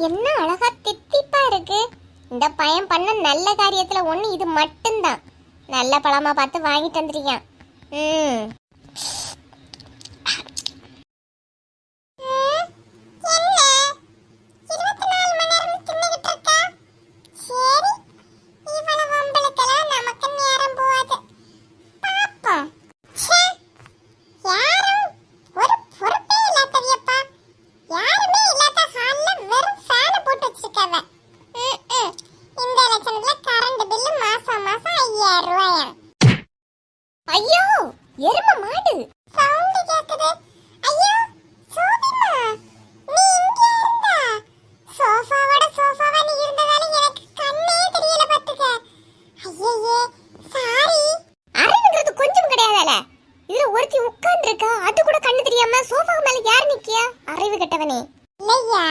என்ன அழகா தித்திப்பா இருக்கு. இந்த பையன் பண்ண நல்ல காரியத்துல ஒண்ணு இது மட்டும்தான். நல்ல பழமா பார்த்து வாங்கிட்டு வந்திருக்கான். ம். இந்த கரண்ட் பில்லு மாசம் மாசம் ஐயாயிரம் ரூபாயா? ஐயோ எரும மாடு. சவுண்ட் கேக்குது. ஐயோ சோபிமா நீ இங்க இருந்தா? சோஃபாவோட சோஃபாவா நீ இருந்ததால எனக்கு கண்ணே தெரியல பாத்துக்க ஐயையே சாரி அறிவுங்கிறது கொஞ்சம் கிடையாதுல இதுல ஒருத்தி உட்கார்ந்து இருக்கா அது கூட கண்ணு தெரியாம சோஃபா மேல யார் நிக்கியா? அறிவு கெட்டவனே. இல்லையா?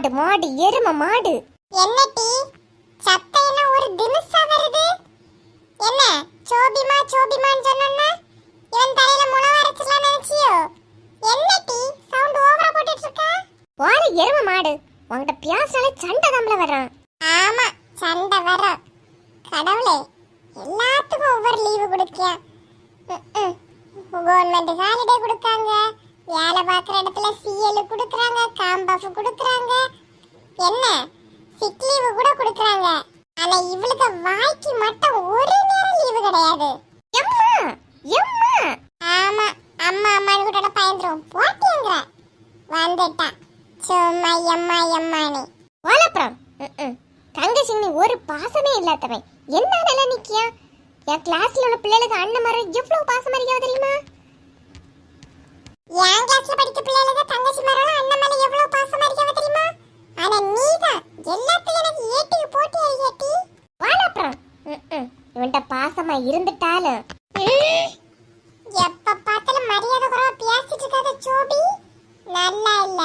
மாடு மாடு எரும மாடு. என்ன டீ சத்தம் என்ன ஒரு தினுசா வருது? என்ன சோபிமா சோபிமான்னு சொன்னா இவன் தலையில முளை அரைச்சலாம் நினைச்சியோ? என்ன டீ சவுண்ட் ஓவரா போட்டுட்டு இருக்க போற எரும மாடு. உன்கிட்ட பேசினாலே சண்டை தம்பல வர்றான். ஆமா சண்டை வரும் கடவுளே எல்லாத்துக்கும் ஒவ்வொரு லீவு கொடுக்கியா? கவர்மெண்ட் ஹாலிடே கொடுக்காங்க. வேலை பார்க்குற இடத்துல சிஎல் கொடுக்குறாங்க காம்பாஃப் கொடுக்குறாங்க. என்ன? சிக் லீவு கூட கொடுக்குறாங்க. ஆனா இவளுக்கு வாய்க்கு மட்டும் ஒரு நேரம் லீவு கிடையாது. எம்மா? எம்மா? ஆமா அம்மா அம்மானு கூட பயந்துரும் போட்டியங்கிற? வந்துட்டான். சும்மா எம்மா எம்மானே ஓலப்புறம் தங்கச்சி நீ ஒரு பாசமே இல்லாதவன். என்ன நிலை நிக்கியா? என் கிளாஸ்ல உள்ள பிள்ளைகளுக்கு அண்ணன் மாதிரி எவ்வளவு பாசமா இருக்காவ தெரியுமா? என் கிளாஸ்ல படிக்க பிள்ளைகளுக்கு தங்கச்சி மரம் அண்ணன் மேல எவ்வளவு பாசமா இருக்காவ தெரியுமா? ஆனா நீதான் எல்லாத்தையும் எனக்கு ஏட்டிக்கு போட்டி அறியாட்டி வாழப்புறம் இவன்ட்ட பாசமா இருந்துட்டாலும். எப்ப பார்த்தாலும் மரியாதை குறவா பேசிட்டு இருக்காத சோபி. நல்லா இல்ல.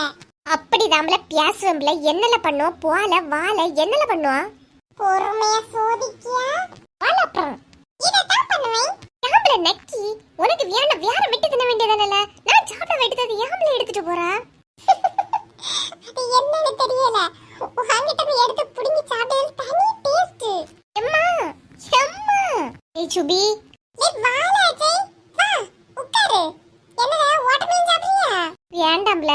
அப்படி நம்மள பேசுவோம்ல என்னல பண்ணுவோம் போல வாழ என்னல பண்ணுவோம் பொறுமையா சோதிக்கியா? வாழ அப்புறம். தான் பண்ணுவேன். யாம்பல நக்கி. உனக்கு வேணும் வேற போறா? அது என்னன்னு தெரியல. உங்ககிட்ட போய் எடுத்து புடிங்கி சாப்பிட்டது தனி டேஸ்ட் எம்மா எம்மா. ஏய் சுபி. ஏய் வாழ அஜய். வா உட்காரு. என்னடா வாட்டர்மெலன் சாப்பிடுறியா? வேண்டாம்ல.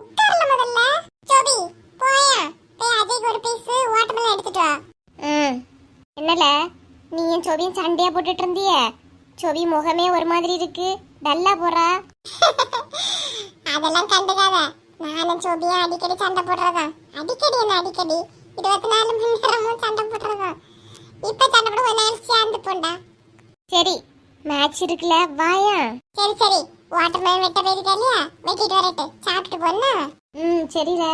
உட்கார்ல முதல்ல. ஜோபி போயா. போய் அஜய்க்கு ஒரு பீஸ் வாட்டர்மெலன் எடுத்துட்டு வா. ம். என்னல? நீ என் சோபியும் சண்டையா போட்டுட்டு இருந்தியே. சோபி முகமே ஒரு மாதிரி இருக்கு. டல்லா போறா. அதெல்லாம் கண்டுக்காத. நானும் சோபியும் அடிக்கடி சண்டை போடுறதா? அடிக்கடி என்ன அடிக்கடி? இருபத்தி நாலு மணி நேரமும் சண்டை போடுறதா? இப்ப சண்டை போட கொஞ்ச நேரம் சேர்ந்து போண்டா. சரி மேட்ச் இருக்குல்ல வாயா? சரி சரி. வாட்டர் மேன் வெட்ட போயிருக்கா இல்லையா? வெட்டிட்டு வரட்டு. சாப்பிட்டு போனா ம் சரில.